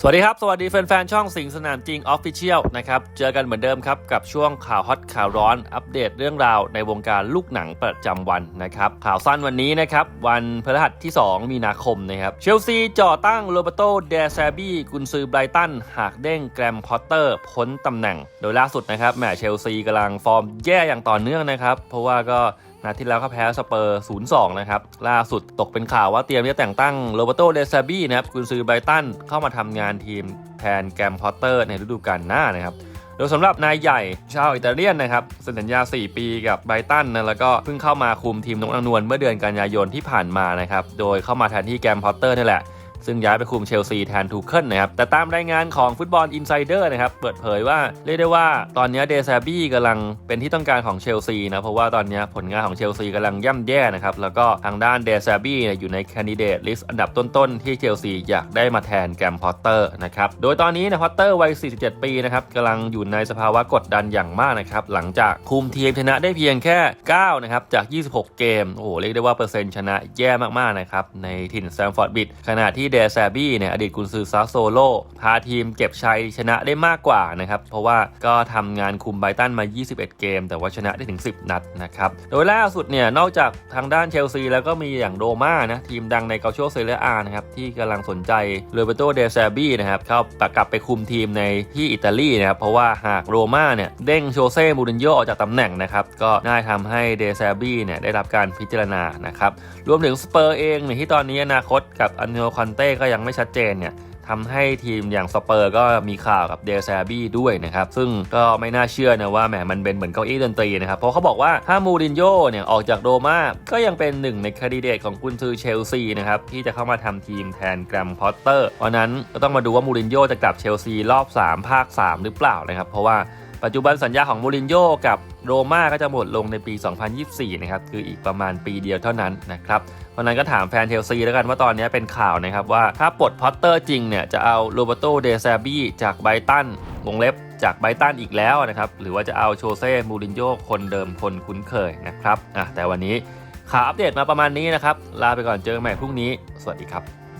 สวัสดีครับ สวัสดีแฟนๆ ช่องสิงสนามจริง Official นะครับ เจอกันเหมือนเดิมครับ กับช่วงข่าวฮอตข่าวร้อนอัปเดตเรื่องราวในวงการลูกหนังประจำวันนะครับ ข่าวสั้นวันนี้นะครับ วันพฤหัสที่ 2 มีนาคมนะครับ เชลซีจ่อตั้งโรเบโตเดซาบี้กุนซือไบรตัน หากเด้งแกรมพอตเตอร์ พ้นตำแหน่ง โดยล่าสุดนะครับแหมเชลซีกำลังฟอร์มแย่อย่างต่อเนื่องนะครับ เพราะว่าก็ นัดที่แล้วก็แพ้สเปอร์0-2 นะครับ ล่าสุดตกเป็นข่าวว่าเตรียมจะแต่งตั้งโรเบโตเดซาบี้นะครับกุนซือไบตันเข้ามาทำงานทีมแทนแกรมพอตเตอร์ในฤดูกาลหน้านะครับโดยสำหรับนายใหญ่ชาวอิตาเลียนนะครับสัญญา 4 ปีกับไบตันนะแล้วก็เพิ่งเข้ามาคุมทีมนกนางนวลเมื่อเดือนกันยายนที่ผ่านมานะครับ โดยเข้ามาแทนที่แกรมพอตเตอร์นี่แหละ ซึ่งย้ายไปคุมเชลซีแทนทูเคิลนะครับ แต่ตามรายงานของฟุตบอลอินไซเดอร์นะครับ เปิดเผยว่าเรียกได้ว่าตอนนี้เดซาบี้กำลังเป็นที่ต้องการของเชลซีนะ เพราะว่าตอนนี้ผลงานของเชลซีกำลังย่ำแย่นะครับ แล้วก็ทางด้านเดซาบี้อยู่ในคนดิเดตลิสต์อันดับต้นๆ ที่เชลซีอยากได้มาแทนแกรมพอตเตอร์นะครับ โดยตอนนี้นะพอตเตอร์วัย 47 ปีนะครับกำลังอยู่ในสภาวะกดดันอย่างมากนะครับหลังจากคุมทีมชนะได้เพียงแค่ 9 นะครับจาก 26 เกม โอ้โหเรียกได้ว่าเปอร์เซ็นต์ชนะแย่มากๆนะครับในถิ่นแซมฟอร์ดบิดขณะที่เดซบี้เนี่ยอดีตกุนซือซาโซโลพาทีมเก็บชัยชนะได้มากกว่านะครับ เพราะว่าก็ทำงานคุมไบตันมา 21 เกม แต่ว่าชนะได้ถึง 10 นัดนะครับ โดยล่าสุดเนี่ย นอกจากทางด้านเชลซีแล้วก็มีอย่างโรม่านะทีมดังในเกาโชเซเรียอานะครับ ที่กำลังสนใจโรเบโตเดซาบี้นะครับเข้ากลับไปคุมทีมในที่อิตาลีนะครับ เพราะว่าหากโรม่าเนี่ยเด้งโชเซ่มูรินโญ่ออกจากตำแหน่งนะครับก็น่าทำให้เดซาบี้เนี่ยได้รับการพิจารณานะครับรวมถึงสเปอร์เองเนี่ยที่ตอนนี้อนาคตกับอันเนโอคอนเต้ก็ยังไม่ชัดเจนเนี่ยทำให้ทีมอย่างสเปอร์ก็มีข่าวกับเดลซาบี้ด้วยนะครับ ซึ่งก็ไม่น่าเชื่อนะว่าแหมมันเป็นเหมือนเก้าอี้ดนตรีนะครับ เพราะเขาบอกว่าถ้ามูรินโญ่เนี่ยออกจากโรม่าก็ยังเป็นหนึ่งในคดีเดตของกุนซือเชลซีนะครับ ที่จะเข้ามาทำทีมแทนแกรมพอตเตอร์เพราะนั้นก็ต้องมาดูว่ามูรินโญ่จะกลับเชลซีรอบ 3 ภาค 3 หรือเปล่านะครับเพราะว่า ปัจจุบันสัญญาของมูรินโญ่กับโรม่าก็จะหมดลงในปี 2024 นะครับ คืออีกประมาณปีเดียวเท่านั้นนะครับเพราะนั้นก็ถามแฟนเชลซีแล้วกันว่าตอนนี้เป็นข่าวนะครับว่าถ้าปลดพอตเตอร์จริงเนี่ยจะเอาโรเบโตเดซาบี้จากไบตันวงเล็บจากไบตันอีกแล้วนะครับ หรือว่าจะเอาโชเซ่มูรินโญ่คนเดิมคนคุ้นเคยนะครับอะแต่วันนี้ข่าวอัปเดตมาประมาณนี้นะครับ ลาไปก่อนเจอกันใหม่พรุ่งนี้ สวัสดีครับ